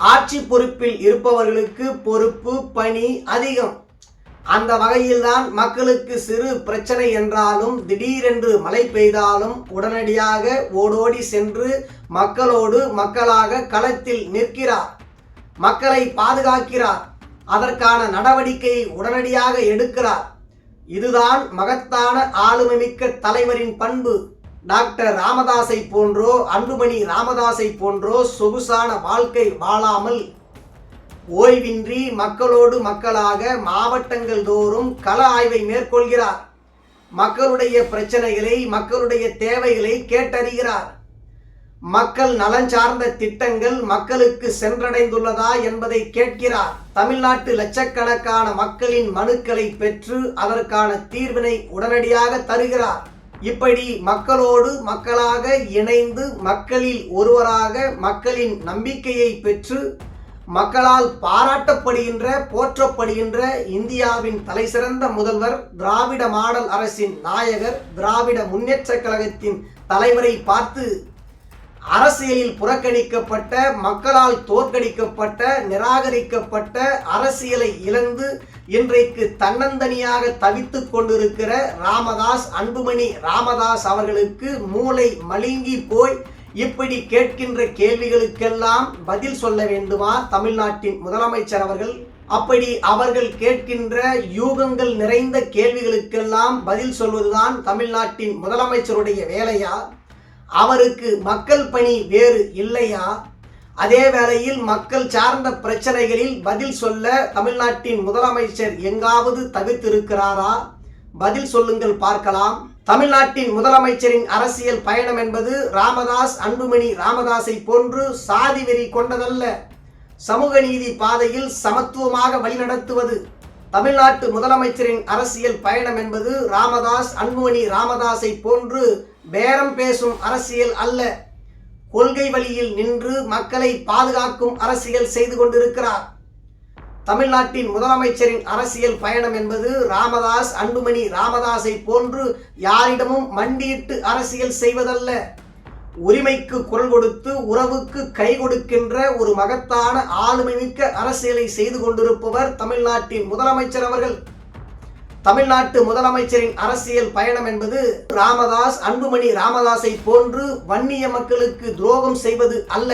ஆட்சி பொறுப்பில் இருப்பவர்களுக்கு பொறுப்பு பணி அதிகம். அந்த வகையில்தான் மக்களுக்கு சிறு பிரச்சனை என்றாலும் திடீரென்று மழை பெய்தாலும் உடனடியாக ஓடோடி சென்று மக்களோடு மக்களாக களத்தில் நிற்கிறார். மக்களை பாதுகாக்கிறார். அதற்கான நடவடிக்கையை உடனடியாக எடுக்கிறார். இதுதான் மகத்தான ஆளுமைமிக்க தலைவரின் பண்பு. டாக்டர் ராமதாஸை போன்றோ அன்புமணி ராமதாஸை போன்றோ சொகுசான வாழ்க்கை வாழாமல் ஓய்வின்றி மக்களோடு மக்களாக மாவட்டங்கள் தோறும் கள ஆய்வை மேற்கொள்கிறார். மக்களுடைய பிரச்சனைகளை மக்களுடைய தேவைகளை கேட்டறிகிறார். மக்கள் நலன் சார்ந்த திட்டங்கள் மக்களுக்கு சென்றடைந்துள்ளதா என்பதை கேட்கிறார். தமிழ்நாட்டு லட்சக்கணக்கான மக்களின் மனுக்களை பெற்று அதற்கான தீர்வினை உடனடியாக தருகிறார். இப்படி மக்களோடு மக்களாக இணைந்து மக்களில் ஒருவராக மக்களின் நம்பிக்கையை பெற்று மக்களால் பாராட்டப்படுகின்ற போற்றப்படுகின்ற இந்தியாவின் தலைசிறந்த முதல்வர் திராவிட மாடல் அரசின் நாயகர் திராவிட முன்னேற்ற கழகத்தின் தலைவரை பார்த்து அரசியலில் புறக்கணிக்கப்பட்ட மக்களால் தோற்கடிக்கப்பட்ட நிராகரிக்கப்பட்ட அரசியலை இழந்து இன்றைக்கு தன்னந்தனியாக தவித்து கொண்டிருக்கிற ராமதாஸ் அன்புமணி ராமதாஸ் அவர்களுக்கு மூளை மழுங்கி போய் இப்படி கேட்கின்ற கேள்விகளுக்கெல்லாம் பதில் சொல்ல வேண்டுமா? தமிழ்நாட்டின் முதலமைச்சர் அவர்கள் அப்படி அவர்கள் கேட்கின்ற யூகங்கள் நிறைந்த கேள்விகளுக்கெல்லாம் பதில் சொல்வதுதான் தமிழ்நாட்டின் முதலமைச்சருடைய வேலையா? அவருக்கு மக்கள் பணி வேறு இல்லையா? அதே வேளையில் மக்கள் சார்ந்த பிரச்சனைகளில் பதில் சொல்ல தமிழ்நாட்டின் முதலமைச்சர் எங்காவது தவிர்த்திருக்கிறாரா பதில் சொல்லுங்கள் பார்க்கலாம். தமிழ்நாட்டின் முதலமைச்சரின் அரசியல் பயணம் என்பது ராமதாஸ் அன்புமணி ராமதாஸை போன்று சாதி வெறி கொண்டதல்ல. சமூக நீதி பாதையில் சமத்துவமாக வழிநடத்துவது. தமிழ்நாட்டு முதலமைச்சரின் அரசியல் பயணம் என்பது ராமதாஸ் அன்புமணி ராமதாஸை போன்று பேரம் பேசும் அரசியல் அல்ல. கொள்கை வழியில் நின்று மக்களை பாதுகாக்கும் அரசியல் செய்து கொண்டிருக்கிறார். தமிழ்நாட்டின் முதலமைச்சரின் அரசியல் பயணம் என்பது ராமதாஸ் அன்புமணி ராமதாஸை போன்று யாரிடமும் மண்டியிட்டு அரசியல் செய்வதல்ல. உரிமைக்கு குரல் கொடுத்து உறவுக்கு கை கொடுக்கின்ற ஒரு மகத்தான ஆளுமை மிக்க அரசியலை செய்து கொண்டிருப்பவர் தமிழ்நாட்டின் முதலமைச்சர் அவர்கள். தமிழ்நாட்டு முதலமைச்சரின் அரசியல் பயணம் என்பது ராமதாஸ் அன்புமணி ராமதாஸை போன்று வன்னிய மக்களுக்கு துரோகம் செய்வது அல்ல.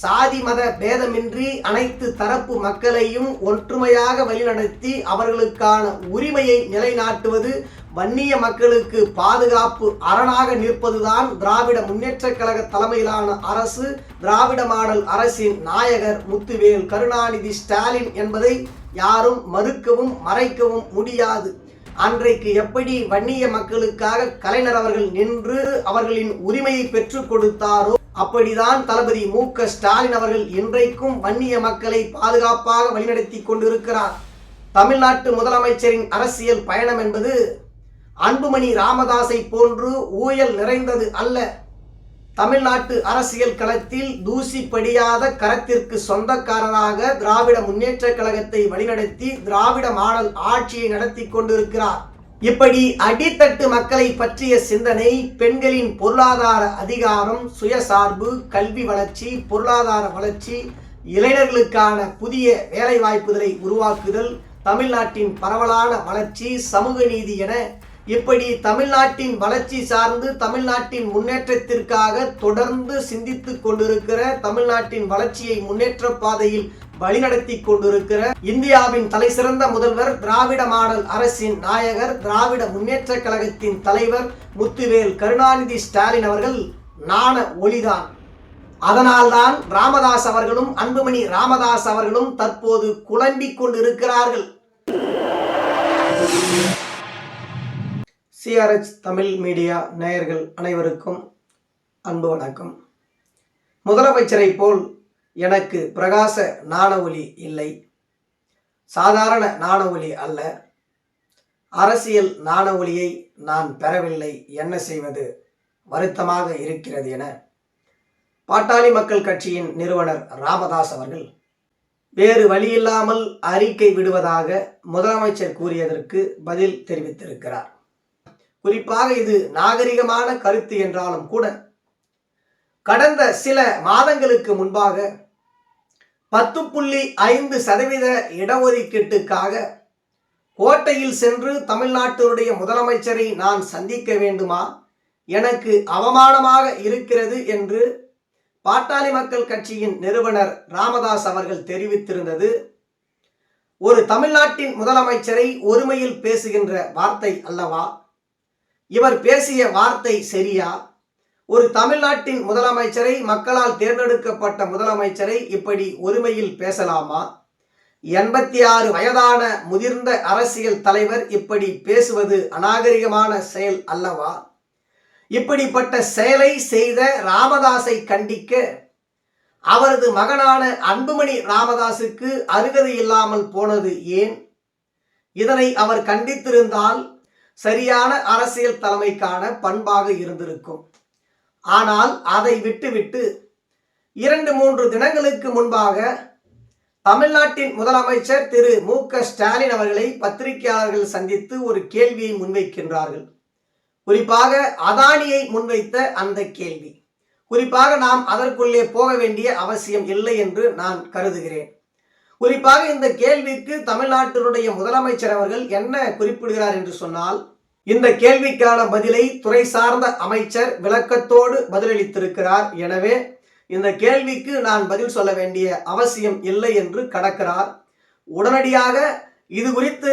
சாதி மத பேதமின்றி அனைத்து தரப்பு மக்களையும் ஒற்றுமையாக வழிநடத்தி அவர்களுக்கான உரிமையை நிலைநாட்டுவது வன்னிய மக்களுக்கு பாதுகாப்பு அரணாக நிற்பதுதான் திராவிட முன்னேற்ற கழக தலைமையிலான அரசு. திராவிட மாடல் அரசின் நாயகர் முத்துவேல் கருணாநிதி ஸ்டாலின் என்பதை யாரும் மறுக்கவும் மறைக்கவும் முடியாது. அன்றைக்கு எப்படி வன்னிய மக்களுக்காக கலைஞர் அவர்கள் நின்று அவர்களின் உரிமையை பெற்றுக் கொடுத்தாரோ அப்படிதான் தளபதி மு. க. ஸ்டாலின் அவர்கள் இன்றைக்கும் வன்னிய மக்களை பாதுகாப்பாக வழிநடத்தி கொண்டிருக்கிறார். தமிழ்நாட்டு முதலமைச்சரின் அரசியல் பயணம் என்பது அன்புமணி ராமதாஸை போன்று ஊழல் நிறைந்தது அல்ல. தமிழ்நாட்டு அரசியல் களத்தில் தூசி படியாத கரத்திற்கு சொந்தக்காரராக திராவிட முன்னேற்ற கழகத்தை வழிநடத்தி திராவிட மாடல் ஆட்சியை நடத்தி கொண்டிருக்கிறார். இப்படி அடித்தட்டு மக்களை பற்றிய சிந்தனை பெண்களின் பொருளாதார அதிகாரம் சுயசார்பு கல்வி வளர்ச்சி பொருளாதார வளர்ச்சி இளைஞர்களுக்கான புதிய வேலைவாய்ப்புகளை உருவாக்குதல் தமிழ்நாட்டின் பரவலான வளர்ச்சி சமூக நீதி என இப்படி தமிழ்நாட்டின் வளர்ச்சி சார்ந்து தமிழ்நாட்டின் முன்னேற்றத்திற்காக தொடர்ந்து சிந்தித்து கொண்டிருக்கிற தமிழ்நாட்டின் வளர்ச்சியை முன்னேற்ற பாதையில் வழிநடத்தி கொண்டிருக்கிற இந்தியாவின் தலைசிறந்த முதல்வர் திராவிட மாடல் அரசின் நாயகர் திராவிட முன்னேற்ற கழகத்தின் தலைவர் முத்துவேல் கருணாநிதி ஸ்டாலின் அவர்கள் நாண ஒளிதான். அதனால்தான் ராமதாஸ் அவர்களும் அன்புமணி ராமதாஸ் அவர்களும் தற்போது குழம்பிக் கொண்டிருக்கிறார்கள். சிஆர்எச் தமிழ் மீடியா நேயர்கள் அனைவருக்கும் அன்பு வணக்கம். முதலமைச்சரை போல் எனக்கு பிரகாச நாண இல்லை. சாதாரண நாண அல்ல. அரசியல் நாண நான் பெறவில்லை. என்ன செய்வது? வருத்தமாக இருக்கிறது என. பாட்டாளி மக்கள் கட்சியின் நிறுவனர் ராமதாஸ் அவர்கள் வேறு வழியில்லாமல் அறிக்கை விடுவதாக முதலமைச்சர் கூறியதற்கு பதில் தெரிவித்திருக்கிறார். குறிப்பாக இது நாகரிகமான கருத்து என்றாலும் கூட கடந்த சில மாதங்களுக்கு முன்பாக பத்து புள்ளி ஐந்து சதவீத இடஒதுக்கீட்டுக்காக கோட்டையில் சென்று தமிழ்நாட்டினுடைய முதலமைச்சரை நான் சந்திக்க வேண்டுமா? எனக்கு அவமானமாக இருக்கிறது என்று பாட்டாளி மக்கள் கட்சியின் நிறுவனர் ராமதாஸ் அவர்கள் தெரிவித்திருந்தது. ஒரு தமிழ்நாட்டின் முதலமைச்சரை ஒருமையில் பேசுகின்ற வார்த்தை அல்லவா? இவர் பேசிய வார்த்தை சரியா? ஒரு தமிழ்நாட்டின் முதலமைச்சரை மக்களால் தேர்ந்தெடுக்கப்பட்ட முதலமைச்சரை இப்படி ஒருமையில் பேசலாமா? எண்பத்தி ஆறு வயதான முதிர்ந்த அரசியல் தலைவர் இப்படி பேசுவது அநாகரிகமான செயல் அல்லவா? இப்படிப்பட்ட செயலை செய்த ராமதாஸை கண்டிக்க அவரது மகனான அன்புமணி ராமதாஸுக்கு அருகதை இல்லாமல் போனது ஏன்? இதனை அவர் கண்டித்திருந்தால் சரியான அரசியல் தலைமைக்கான பண்பாக இருந்திருக்கும். ஆனால் அதை விட்டுவிட்டு இரண்டு மூன்று தினங்களுக்கு முன்பாக தமிழ்நாட்டின் முதலமைச்சர் திரு மு க ஸ்டாலின் அவர்களை பத்திரிகையாளர்கள் சந்தித்து ஒரு கேள்வியை முன்வைக்கின்றார்கள். குறிப்பாக அதானியை முன்வைத்த அந்த கேள்வி. குறிப்பாக நாம் அதற்குள்ளே போக வேண்டிய அவசியம் இல்லை என்று நான் கருதுகிறேன். குறிப்பாக இந்த கேள்விக்கு தமிழ்நாட்டினுடைய முதலமைச்சர் அவர்கள் என்ன குறிப்பிடுகிறார் என்று சொன்னால் இந்த கேள்விக்கான பதிலை துறை சார்ந்த அமைச்சர் விளக்கத்தோடு பதிலளித்திருக்கிறார். எனவே இந்த கேள்விக்கு நான் பதில் சொல்ல வேண்டிய அவசியம் இல்லை என்று கடக்கிறார். உடனடியாக இது குறித்து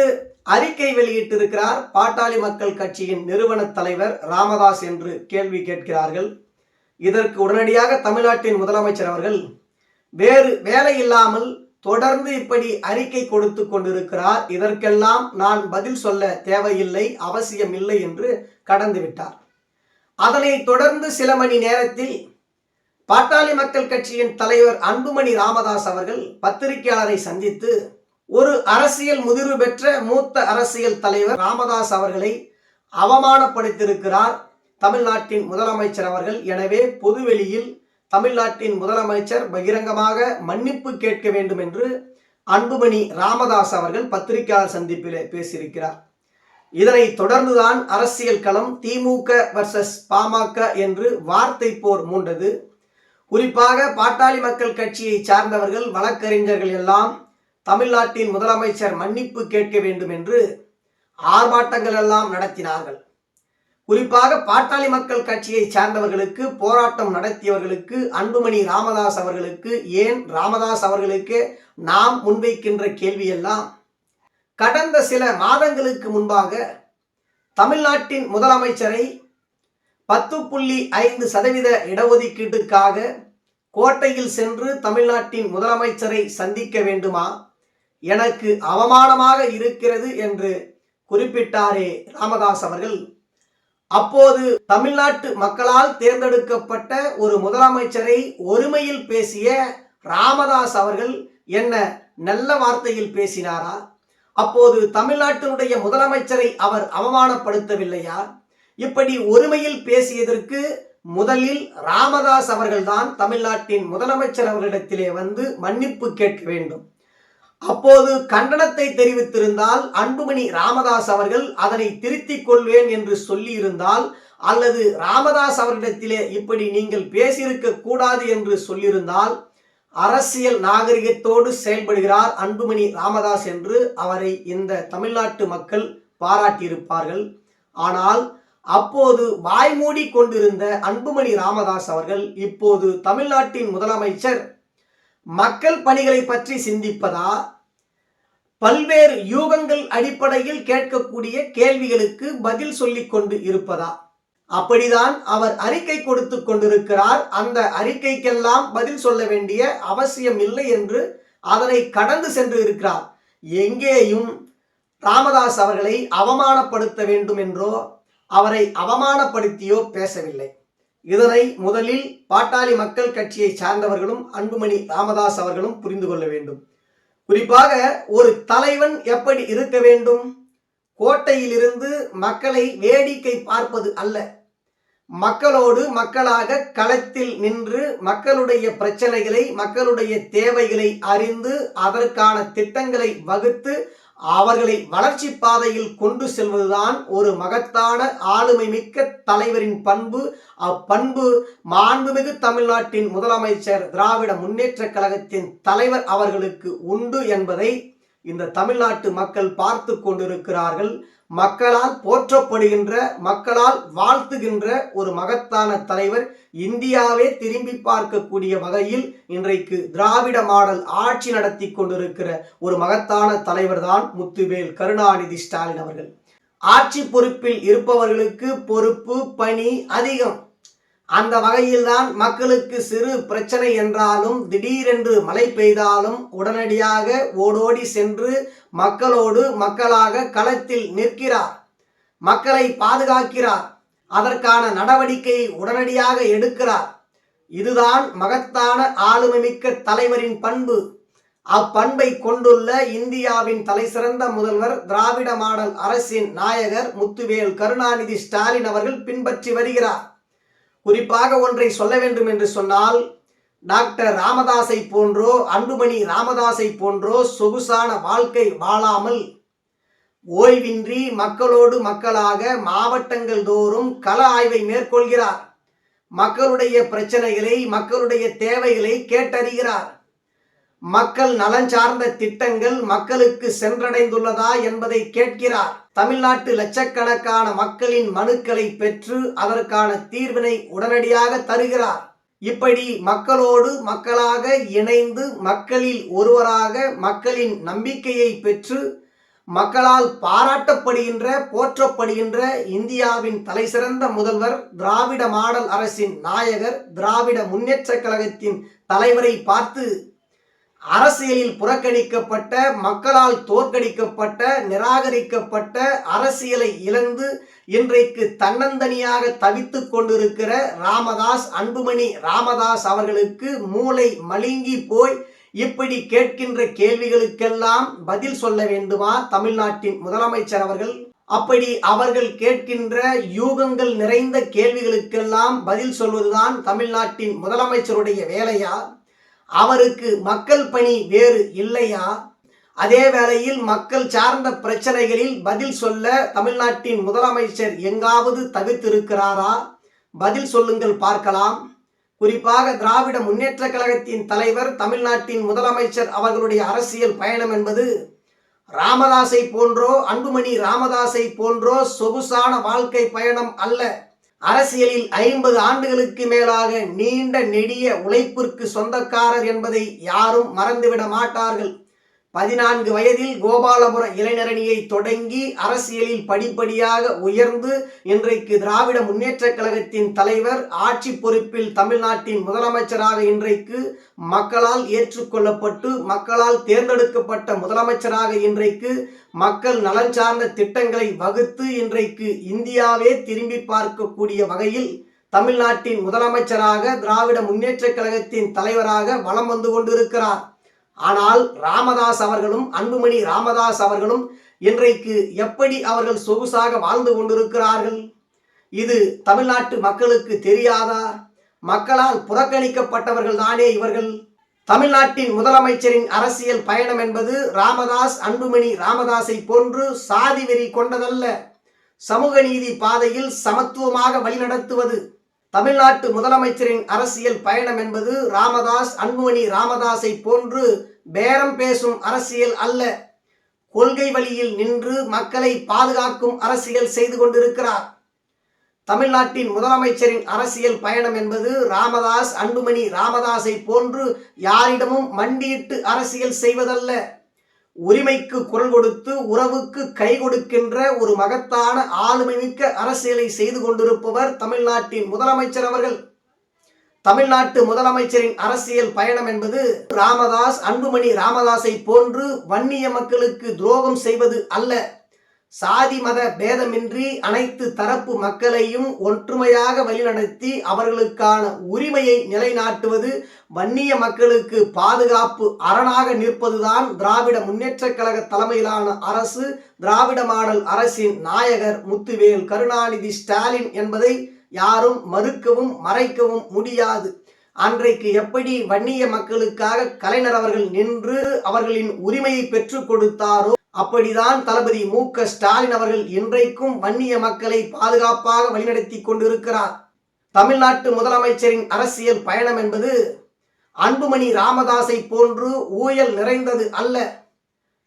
அறிக்கை வெளியிட்டிருக்கிறார் பாட்டாளி மக்கள் கட்சியின் நிறுவன தலைவர் ராமதாஸ் என்று கேள்வி கேட்கிறார்கள். இதற்கு உடனடியாக தமிழ்நாட்டின் முதலமைச்சர் அவர்கள் வேறு வேலை இல்லாமல் தொடர்ந்து இப்படி அறிக்கை கொடுத்து கொண்டிருக்கிறார். இதற்கெல்லாம் நான் பதில் சொல்ல தேவையில்லை அவசியம் இல்லை என்று கடந்து விட்டார். அதனை தொடர்ந்து சில மணி நேரத்தில் பாட்டாளி மக்கள் கட்சியின் தலைவர் அன்புமணி ராமதாஸ் அவர்கள் பத்திரிகையாளரை சந்தித்து ஒரு அரசியல் முதிர்வு பெற்ற மூத்த அரசியல் தலைவர் ராமதாஸ் அவர்களை அவமானப்படுத்தியிருக்கிறார். தமிழ்நாட்டின் முதலமைச்சர் அவர்கள். எனவே பொதுவெளியில் தமிழ்நாட்டின் முதலமைச்சர் பகிரங்கமாக மன்னிப்பு கேட்க வேண்டும் என்று அன்புமணி ராமதாஸ் அவர்கள் பத்திரிகையாளர் சந்திப்பில் பேசியிருக்கிறார். இதனை தொடர்ந்துதான் அரசியல் களம் திமுக வர்சஸ் பாமக என்று வார்த்தை போர் மூண்டது. குறிப்பாக பாட்டாளி மக்கள் கட்சியை சார்ந்தவர்கள் வழக்கறிஞர்கள் எல்லாம் தமிழ்நாட்டின் முதலமைச்சர் மன்னிப்பு கேட்க வேண்டும் என்று ஆர்ப்பாட்டங்கள் எல்லாம் நடத்தினார்கள். குறிப்பாக பாட்டாளி மக்கள் கட்சியை சார்ந்தவர்களுக்கு போராட்டம் நடத்தியவர்களுக்கு அன்புமணி ராமதாஸ் அவர்களுக்கு ஏன் ராமதாஸ் அவர்களுக்கு நாம் முன்வைக்கின்ற கேள்வியெல்லாம் கடந்த சில மாதங்களுக்கு முன்பாக தமிழ்நாட்டின் முதலமைச்சரை பத்து புள்ளி ஐந்து சதவீத இடஒதுக்கீட்டுக்காக கோட்டையில் சென்று தமிழ்நாட்டின் முதலமைச்சரை சந்திக்க வேண்டுமா? எனக்கு அவமானமாக இருக்கிறது என்று குறிப்பிட்டாரே ராமதாஸ் அவர்கள். அப்போது தமிழ்நாட்டு மக்களால் தேர்ந்தெடுக்கப்பட்ட ஒரு முதலமைச்சரை ஒருமையில் பேசிய ராமதாஸ் அவர்கள் என்ன நல்ல வார்த்தையில் பேசினாரா? அப்போது தமிழ்நாட்டினுடைய முதலமைச்சரை அவர் அவமானப்படுத்தவில்லையா? இப்படி ஒருமையில் பேசியதற்கு முதலில் ராமதாஸ் அவர்கள்தான் தமிழ்நாட்டின் முதலமைச்சர் அவர்களிடத்திலே வந்து மன்னிப்பு கேட்க வேண்டும். அப்போது கண்டனத்தை தெரிவித்திருந்தால் அன்புமணி ராமதாஸ் அவர்கள் அதனை திருத்திக் கொள்வேன் என்று சொல்லியிருந்தால் அல்லது ராமதாஸ் அவரிடத்திலே இப்படி நீங்கள் பேசியிருக்க கூடாது என்று சொல்லியிருந்தால் அரசியல் நாகரிகத்தோடு செயல்படுகிறார் அன்புமணி ராமதாஸ் என்று அவரை இந்த தமிழ்நாட்டு மக்கள் பாராட்டியிருப்பார்கள். ஆனால் அப்போது வாய்மூடி கொண்டிருந்த அன்புமணி ராமதாஸ் அவர்கள் இப்போது தமிழ்நாட்டின் முதலமைச்சர் மக்கள் பணிகளை பற்றி சிந்திப்பதா? பல்வேறு யூகங்கள் அடிப்படையில் கேட்கக்கூடிய கேள்விகளுக்கு பதில் சொல்லிக் கொண்டு இருப்பதா? அப்படிதான் அவர் அறிக்கை கொடுத்து கொண்டிருக்கிறார். அந்த அறிக்கைக்கெல்லாம் பதில் சொல்ல வேண்டிய அவசியம் இல்லை என்று அதனை கடந்து சென்று இருக்கிறார். எங்கேயும் ராமதாஸ் அவர்களை அவமானப்படுத்த வேண்டும் என்றோ அவரை அவமானப்படுத்தியோ பேசவில்லை. இதனை முதலில் பாட்டாளி மக்கள் கட்சியை சார்ந்தவர்களும் அன்புமணி ராமதாஸ் அவர்களும் புரிந்து கொள்ள வேண்டும். குறிப்பாக ஒரு தலைவன் எப்படி இருக்க வேண்டும்? கோட்டையிலிருந்து மக்களை வேடிக்கை பார்ப்பது அல்ல. மக்களோடு மக்களாக களத்தில் நின்று மக்களுடைய பிரச்சனைகளை மக்களுடைய தேவைகளை அறிந்து அதற்கான திட்டங்களை வகுத்து அவர்களை வளர்ச்சி பாதையில் கொண்டு செல்வதுதான் ஒரு மகத்தான ஆளுமை மிக்க தலைவரின் பண்பு. அப்பண்பு மாண்புமிகு தமிழ்நாட்டின் முதலமைச்சர் திராவிட முன்னேற்ற கழகத்தின் தலைவர் அவர்களுக்கு உண்டு என்பதை இந்த தமிழ்நாட்டு மக்கள் பார்த்து கொண்டிருக்கிறார்கள். மக்களால் போற்றப்படுகின்ற மக்களால் வாழ்த்துகின்ற ஒரு மகத்தான தலைவர் இந்தியாவே திரும்பி பார்க்கக்கூடிய வகையில் இன்றைக்கு திராவிட மாடல் ஆட்சி நடத்தி கொண்டிருக்கிற ஒரு மகத்தான தலைவர் தான் முத்துவேல் கருணாநிதி ஸ்டாலின் அவர்கள். ஆட்சி பொறுப்பில் இருப்பவர்களுக்கு பொறுப்பு பணி அதிகம். அந்த வகையில்தான் மக்களுக்கு சிறு பிரச்சனை என்றாலும் திடீரென்று மழை பெய்தாலும் உடனடியாக ஓடோடி சென்று மக்களோடு மக்களாக களத்தில் நிற்கிறார். மக்களை பாதுகாக்கிறார். அதற்கான நடவடிக்கையை உடனடியாக எடுக்கிறார். இதுதான் மகத்தான ஆளுமைமிக்க தலைவரின் பண்பு. அப்பண்பை கொண்டுள்ள இந்தியாவின் தலைசிறந்த முதல்வர் திராவிட மாடல் அரசின் நாயகர் முத்துவேல் கருணாநிதி ஸ்டாலின் அவர்கள் பின்பற்றி வருகிறார். குறிப்பாக ஒன்றை சொல்ல வேண்டும் என்று சொன்னால் டாக்டர் ராமதாஸை போன்றோ அன்புமணி ராமதாஸை போன்றோ சொகுசான வாழ்க்கை வாழாமல் ஓய்வின்றி மக்களோடு மக்களாக மாவட்டங்கள் தோறும் கள ஆய்வை மேற்கொள்கிறார். மக்களுடைய பிரச்சனைகளை மக்களுடைய தேவைகளை கேட்டறிகிறார். மக்கள் நலன் சார்ந்த திட்டங்கள் மக்களுக்கு சென்றடைந்துள்ளதா என்பதை கேட்கிறார். தமிழ்நாட்டு லட்சக்கணக்கான மக்களின் மனுக்களை பெற்று அதற்கான தீர்வினை உடனடியாக தருகிறார். இப்படி மக்களோடு மக்களாக இணைந்து மக்களில் ஒருவராக மக்களின் நம்பிக்கையை பெற்று மக்களால் பாராட்டப்படுகின்ற போற்றப்படுகின்ற இந்தியாவின் தலைசிறந்த முதல்வர் திராவிட மாடல் அரசின் நாயகர் திராவிட முன்னேற்ற கழகத்தின் தலைவரை பார்த்து அரசியலில் புறக்கணிக்கப்பட்ட மக்களால் தோற்கடிக்கப்பட்ட நிராகரிக்கப்பட்ட அரசியலை இழந்து இன்றைக்கு தன்னந்தனியாக தவித்து கொண்டிருக்கிற ராமதாஸ் அன்புமணி ராமதாஸ் அவர்களுக்கு மூளை மழுங்கி போய் இப்படி கேட்கின்ற கேள்விகளுக்கெல்லாம் பதில் சொல்ல வேண்டுமா? தமிழ்நாட்டின் முதலமைச்சர் அவர்கள். அப்படி அவர்கள் கேட்கின்ற யூகங்கள் நிறைந்த கேள்விகளுக்கெல்லாம் பதில் சொல்வதுதான் தமிழ்நாட்டின் முதலமைச்சருடைய வேலையா? அவருக்கு மக்கள் பணி வேறு இல்லையா? அதே வேளையில் மக்கள் சார்ந்த பிரச்சனைகளில் பதில் சொல்ல தமிழ்நாட்டின் முதலமைச்சர் எங்காவது தவிர்த்திருக்கிறாரா பதில் சொல்லுங்கள் பார்க்கலாம். குறிப்பாக திராவிட முன்னேற்ற கழகத்தின் தலைவர் தமிழ்நாட்டின் முதலமைச்சர் அவர்களுடைய அரசியல் பயணம் என்பது ராமதாஸை போன்றோ அன்புமணி ராமதாஸை போன்றோ சொகுசான வாழ்க்கை பயணம் அல்ல. அரசியலில் ஐம்பது ஆண்டுகளுக்கு மேலாக நீண்ட நெடிய உழைப்பிற்கு சொந்தக்காரர் என்பதை யாரும் மறந்துவிட மாட்டார்கள். பதினான்கு வயதில் கோபாலபுர இளைஞரணியை தொடங்கி அரசியலில் படிப்படியாக உயர்ந்து இன்றைக்கு திராவிட முன்னேற்ற கழகத்தின் தலைவர் ஆட்சி பொறுப்பில் தமிழ்நாட்டின் முதலமைச்சராக இன்றைக்கு மக்களால் ஏற்றுக்கொள்ளப்பட்டு மக்களால் தேர்ந்தெடுக்கப்பட்ட முதலமைச்சராக இன்றைக்கு மக்கள் நலன் சார்ந்த திட்டங்களை வகுத்து இன்றைக்கு இந்தியாவே திரும்பி பார்க்கக்கூடிய வகையில் தமிழ்நாட்டின் முதலமைச்சராக திராவிட முன்னேற்ற கழகத்தின் தலைவராக வலம் வந்து கொண்டிருக்கிறார். ஆனால் ராமதாஸ் அவர்களும் அன்புமணி ராமதாஸ் அவர்களும் இன்றைக்கு எப்படி அவர்கள் சொகுசாக வாழ்ந்து கொண்டிருக்கிறார்கள்? இது தமிழ்நாட்டு மக்களுக்கு தெரியாதா? மக்களால் புறக்கணிக்கப்பட்டவர்கள் தானே இவர்கள்? தமிழ்நாட்டின் முதலமைச்சரின் அரசியல் பயணம் என்பது ராமதாஸ் அன்புமணி ராமதாஸை போன்று சாதி வெறி கொண்டதல்ல. சமூக நீதி பாதையில் சமத்துவமாக வழிநடத்துவது தமிழ்நாட்டு முதலமைச்சரின் அரசியல் பயணம் என்பது ராமதாஸ் அன்புமணி ராமதாஸை போன்று பேரம் பேசும் அரசியல் அல்ல. கொள்கை வழியில் நின்று மக்களை பாதுகாக்கும் அரசியல் செய்து கொண்டிருக்கிறார். தமிழ்நாட்டின் முதலமைச்சரின் அரசியல் பயணம் என்பது ராமதாஸ் அன்புமணி ராமதாஸை போன்று யாரிடமும் மண்டியிட்டு அரசியல் செய்வதல்ல. உரிமைக்கு குரல் கொடுத்து உறவுக்கு கை கொடுக்கின்ற ஒரு மகத்தான ஆளுமை மிக்க அரசியலை செய்து கொண்டிருப்பவர் தமிழ்நாட்டின் முதலமைச்சர் அவர்கள். தமிழ்நாட்டு முதலமைச்சரின் அரசியல் பயணம் என்பது ராமதாஸ் அன்புமணி ராமதாஸை போன்று வன்னிய மக்களுக்கு துரோகம் செய்வது அல்ல. சாதி மத பேதமின்றி அனைத்து தரப்பு மக்களையும் ஒற்றுமையாக வழிநடத்தி அவர்களுக்கான உரிமையை நிலைநாட்டுவது வன்னிய மக்களுக்கு பாதுகாப்பு அரணாக நிற்பதுதான் திராவிட முன்னேற்ற கழக தலைமையிலான அரசு. திராவிட மாடல் அரசின் நாயகர் முத்துவேல் கருணாநிதி ஸ்டாலின் என்பதை யாரும் மறுக்கவும் மறைக்கவும் முடியாது. அன்றைக்கு எப்படி வன்னிய மக்களுக்காக கலைஞர் அவர்கள் நின்று அவர்களின் உரிமையை பெற்றுக் கொடுத்தாரோ அப்படிதான் தளபதி மு க ஸ்டாலின் அவர்கள் இன்றைக்கும் வன்னிய மக்களை பாதுகாப்பாக வழிநடத்தி கொண்டிருக்கிறார். தமிழ்நாட்டு முதலமைச்சரின் அரசியல் பயணம் என்பது அன்புமணி ராமதாஸை போன்று ஊழல் நிறைந்தது அல்ல.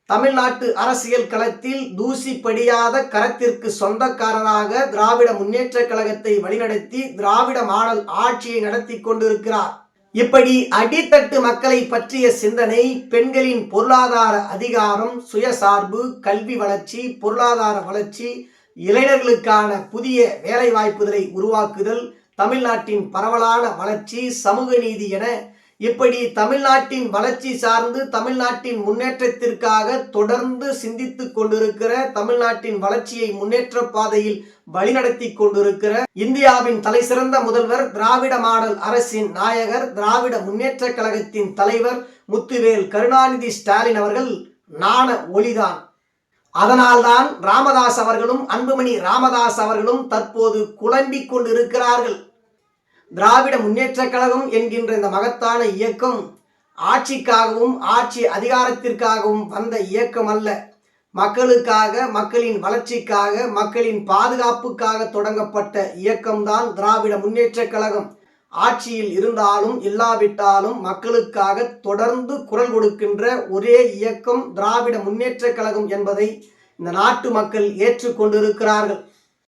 தமிழ்நாட்டு அரசியல் களத்தில் தூசி படியாத கரத்திற்கு சொந்தக்காரராக திராவிட முன்னேற்ற கழகத்தை வழிநடத்தி திராவிட மாடல் ஆட்சியை நடத்தி கொண்டிருக்கிறார். இப்படி அடித்தட்டு மக்களை பற்றிய சிந்தனை பெண்களின் பொருளாதார அதிகாரம் சுயசார்பு கல்வி வளர்ச்சி பொருளாதார வளர்ச்சி இளைஞர்களுக்கான புதிய வேலைவாய்ப்புகளை உருவாக்குதல் தமிழ்நாட்டின் பரவலான வளர்ச்சி சமூக நீதி என இப்படி தமிழ்நாட்டின் வளர்ச்சி சார்ந்து தமிழ்நாட்டின் முன்னேற்றத்திற்காக தொடர்ந்து சிந்தித்து கொண்டிருக்கிற தமிழ்நாட்டின் வளர்ச்சியை முன்னேற்ற பாதையில் வழிநடத்தி கொண்டிருக்கிற இந்தியாவின் தலைசிறந்த முதல்வர் திராவிட மாடல் அரசின் நாயகர் திராவிட முன்னேற்ற கழகத்தின் தலைவர் முத்துவேல் கருணாநிதி ஸ்டாலின் அவர்கள் நாண ஒளிதான். அதனால்தான் ராமதாஸ் அவர்களும் அன்புமணி ராமதாஸ் அவர்களும் தற்போது குழம்பிக் கொண்டிருக்கிறார்கள். திராவிட முன்னேற்ற கழகம் என்கின்ற இந்த மகத்தான இயக்கம் ஆட்சிக்காகவும் ஆட்சி அதிகாரத்திற்காகவும் வந்த இயக்கம் அல்ல. மக்களுக்காக மக்களின் வளர்ச்சிக்காக மக்களின் பாதுகாப்புக்காக தொடங்கப்பட்ட இயக்கம்தான் திராவிட முன்னேற்ற கழகம். ஆட்சியில் இருந்தாலும் இல்லாவிட்டாலும் மக்களுக்காக தொடர்ந்து குரல் கொடுக்கின்ற ஒரே இயக்கம் திராவிட முன்னேற்ற கழகம் என்பதை இந்த நாட்டு மக்கள் ஏற்றுக்கொண்டிருக்கிறார்கள்.